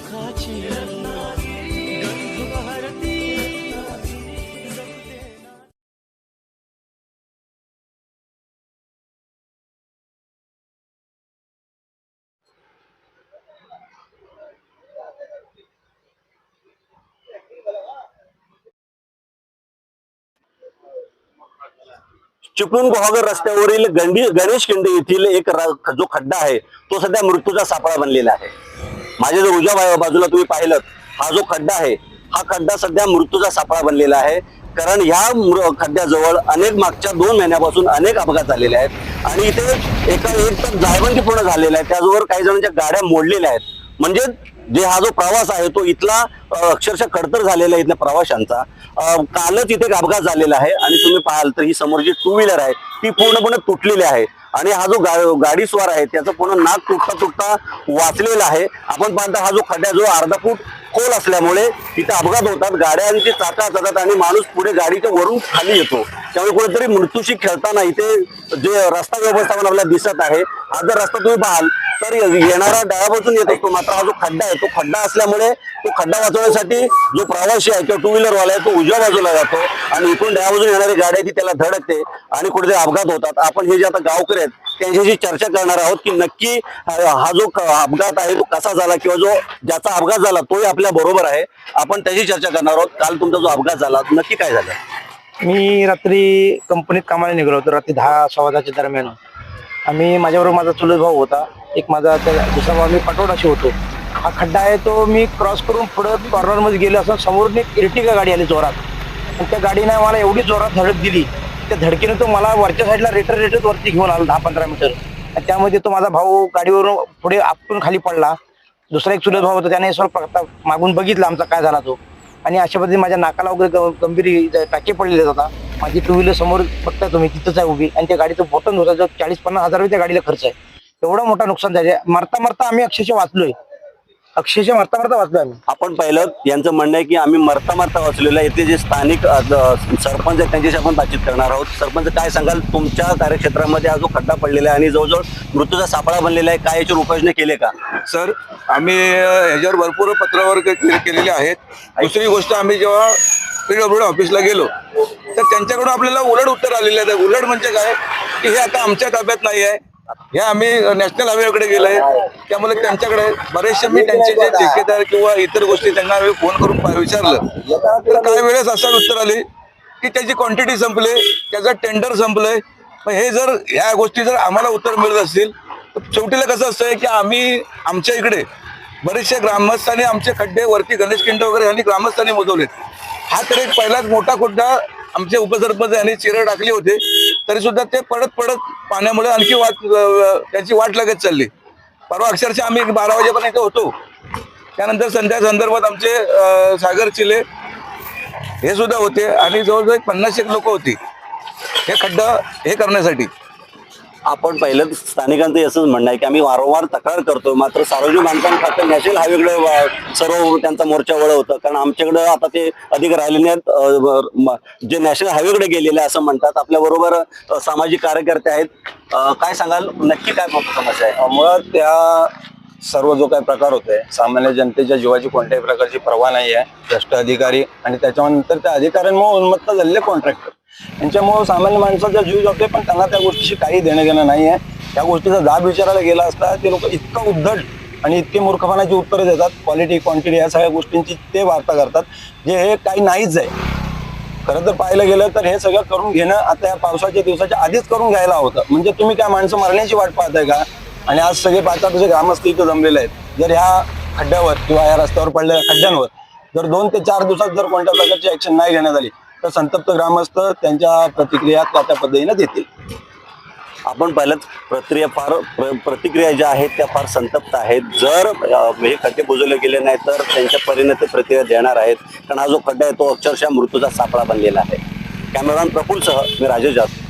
सुखाची चिपळूण गुहागर रस्त्यावरील गंडी गणेश खिंडी येथील एक जो खड्डा आहे तो सध्या मृत्यूचा सापळा बनलेला आहे. माझ्या जर उजव्या बाजूला तुम्ही पाहिलं हा जो खड्डा आहे हा खड्डा सध्या मृत्यूचा सापळा बनलेला आहे. कारण ह्या मृ- खड्ड्याजवळ अनेक मागच्या दोन महिन्यापासून अनेक अपघात झालेले आहेत. आणि इथे एका एक तर जायबंदी पूर्ण झालेला आहे. त्याचबरोबर काही जणांच्या गाड्या मोडलेल्या आहेत. म्हणजे जे हा जो प्रवास आहे तो इथला अक्षरशः खडतर झालेला आहे इथल्या प्रवाशांचा. कालच इथे एक अपघात झालेला आहे. आणि तुम्ही पाहाल तर ही समोर जी टू व्हीलर आहे ती पूर्णपणे तुटलेली आहे. आणि हा जो गा- गाडीस्वार आहे त्याचं पूर्ण नाक तुटता तुटता वाचलेला आहे. आपण पाहता हा जो खड्डा जो अर्धा फूट खोल असल्यामुळे तिथे अपघात होतात. गाड्यांची चाका जातात आणि माणूस पुढे गाडीच्या वरून खाली येतो. त्यामुळे कुठेतरी मृत्यूशी खेळताना इथे जे रस्ता व्यवस्थापन आपल्याला दिसत आहे हा जर रस्ता तुम्ही पाहाल तर येणारा डाळापासून येत असतो. मात्र हा जो खड्डा आहे तो खड्डा असल्यामुळे तो खड्डा वाचवण्यासाठी जो प्रवासी आहे किंवा टू व्हीलर वाला आहे तो उजव्या बाजूला जातो आणि इकडून डाव्या बाजून येणारी गाडी आहे ती त्याला धडकते आणि कुठेतरी अपघात होतात. आपण हे जे आता गावकरी आहेत त्यांच्याशी चर्चा करणार आहोत की नक्की हा जो अपघात आहे तो कसा झाला किंवा जो ज्याचा अपघात झाला तोही आपल्या बरोबर आहे. आपण त्याची चर्चा करणार आहोत. काल तुमचा जो अपघात झाला नक्की काय झालं? मी रात्री कंपनीत कामाला निघालो होतो रात्री दहा सव्वा दहाच्या दरम्यान. आम्ही माझ्याबरोबर माझा चुलत भाऊ होता एक माझा त्या दुसरा भाऊ मी पटोडाशी होतो. हा खड्डा आहे तो मी क्रॉस करून पुढं कॉर्नरमध्ये गेलो असं समोरून एक इर्टिगा गाडी आली जोरात. आणि त्या गाडीनं मला एवढी जोरात धडक दिली त्या धडकीनं तो मला वरच्या साईडला रेटर रेटर वरती घेऊन आला दहा पंधरा मीटर आणि त्यामध्ये तो माझा भाऊ गाडीवरून पुढे आपटून खाली पडला. दुसरा एक चुलत भाऊ होता त्याने सर मागून बघितला आमचा काय झाला तो. आणि अशा पद्धतीने माझ्या नाकाला वगैरे ग- गंभीर इ- टाके पडलेले होता. माझी टू व्हीलर समोर बघताय तुम्ही तिथंच आहे उभी. आणि त्या गाडीचं बोटन होता जो चाळीस पन्नास हजार रुपये त्या गाडीला खर्च आहे. एवढा मोठा नुकसान झाले मरता मरता आम्ही अक्षरशः वाचलोय. अक्षरशः मरता मरता वाचलोय आम्ही. आपण पाहिलं यांचं म्हणणं आहे की आम्ही मरता मरता वाचलेलं आहे. इथे जे स्थानिक अ, सरपंच आहेत त्यांच्याशी आपण बातचीत करणार आहोत. सरपंच काय सांगाल? तुमच्या कार्यक्षेत्रामध्ये हा जो खड्डा पडलेला आहे आणि जवळजवळ मृत्यूचा सापळा बनलेला आहे काय याच्यावर उपाययोजना केले का? सर आम्ही अ, ह्याच्यावर भरपूर पत्रावर के- के- केलेले आहेत. दुसरी गोष्ट आम्ही जेव्हा पीडब्ल्यू ऑफिसला गेलो तर त्यांच्याकडून आपल्याला उलट उत्तर आलेलं आहे. उलट म्हणजे काय? की हे आता आमच्या ताब्यात नाही आहे. हे आम्ही नॅशनल हायवेकडे गेलोय. त्यामुळे त्यांच्याकडे बरेचसे मी त्यांचे जे ठेकेदार किंवा इतर गोष्टी त्यांना आम्ही फोन करून विचारलं. तर काही वेळेस असं उत्तर आले की त्याची क्वांटिटी संपले त्याचं टेंडर संपलंय. मग हे जर ह्या गोष्टी जर आम्हाला उत्तर मिळत असतील तर शेवटीला कसं असतंय की आम्ही आमच्या इकडे बरेचसे ग्रामस्थांनी आमचे खड्डे वरती गणेश किंड वगैरे यांनी ग्रामस्थांनी मोजवलेत हा तर एक पहिलाच मोठा खड्डा आमचे उपसरपंच यांनी चिरं टाकली होते. तरी सुद्धा ते पडत पडत पाण्यामुळे आणखी वाट त्याची त्यांची वाट लागत चालली. परवा अक्षरशः आम्ही बारा वाजेपर्यंत होतो. त्यानंतर संध्या संदर्भात आमचे सागर चिले हे सुद्धा होते आणि जवळजवळ एक पन्नास एक लोक होती. हे खड्डा हे करण्यासाठी. आपण पहिलं स्थानिकांचं असंच म्हणणं आहे की आम्ही वारंवार तक्रार करतो मात्र सार्वजनिक बांधकाम खातं नॅशनल हायवेकडे सर्व त्यांचा मोर्चा वळवतं कारण आमच्याकडं आता ते अधिक राहिले नाहीत जे नॅशनल हायवेकडे गेलेले असं म्हणतात. आपल्याबरोबर सामाजिक कार्यकर्ते आहेत. काय सांगाल? नक्की काय समस्या आहे? मुळात त्या सर्व जो काही प्रकार होतोय सामान्य जनतेच्या जीवाची कोणत्याही प्रकारची पर्वा नाही आहे भ्रष्ट अधिकारी आणि त्याच्यानंतर त्या अधिकाऱ्यांमुळे उन्मत्त झालेले कॉन्ट्रॅक्टर यांच्यामुळे सामान्य माणसाचा जीव जातोय पण त्यांना त्या गोष्टीशी काही देणं घेणं नाही आहे त्या गोष्टीचा जाब विचारायला गेला असता ते लोक इतकं उद्धट आणि इतके मूर्खपणाची उत्तरं देतात. क्वालिटी क्वांटिटी या सगळ्या गोष्टींची ते वार्ता करतात जे हे काही नाहीच आहे. खरं तर पाहायला गेलं तर हे सगळं करून घेणं आता या पावसाच्या दिवसाच्या आधीच करून घ्यायला होतं. म्हणजे तुम्ही काय माणसं मरण्याची वाट पाहताय का? आणि आज सगळे पाहता तसे ग्रामस्थ इथं जमलेले आहेत. जर ह्या खड्ड्यावर किंवा या रस्त्यावर पडलेल्या खड्ड्यांवर जर दोन ते चार दिवसात जर कोणत्या प्रकारची ऍक्शन नाही घेण्यात आली तर संतप्त ग्रामस्थ त्यांच्या प्रतिक्रिया त्या त्या पद्धतीने देतील. आपण पाहिलं प्रक्रिया फार प्र- प्रतिक्रिया ज्या आहेत त्या फार संतप्त आहेत. जर हे खड्डे बुजवले गेले नाही तर त्यांच्या परिणती प्रतिक्रिया देणार आहेत. कारण हा जो खड्डा आहे तो अक्षरशः मृत्यूचा सापळा बनलेला आहे. कॅमेरामॅन प्रफुल्लसह मी राजेश जाधव.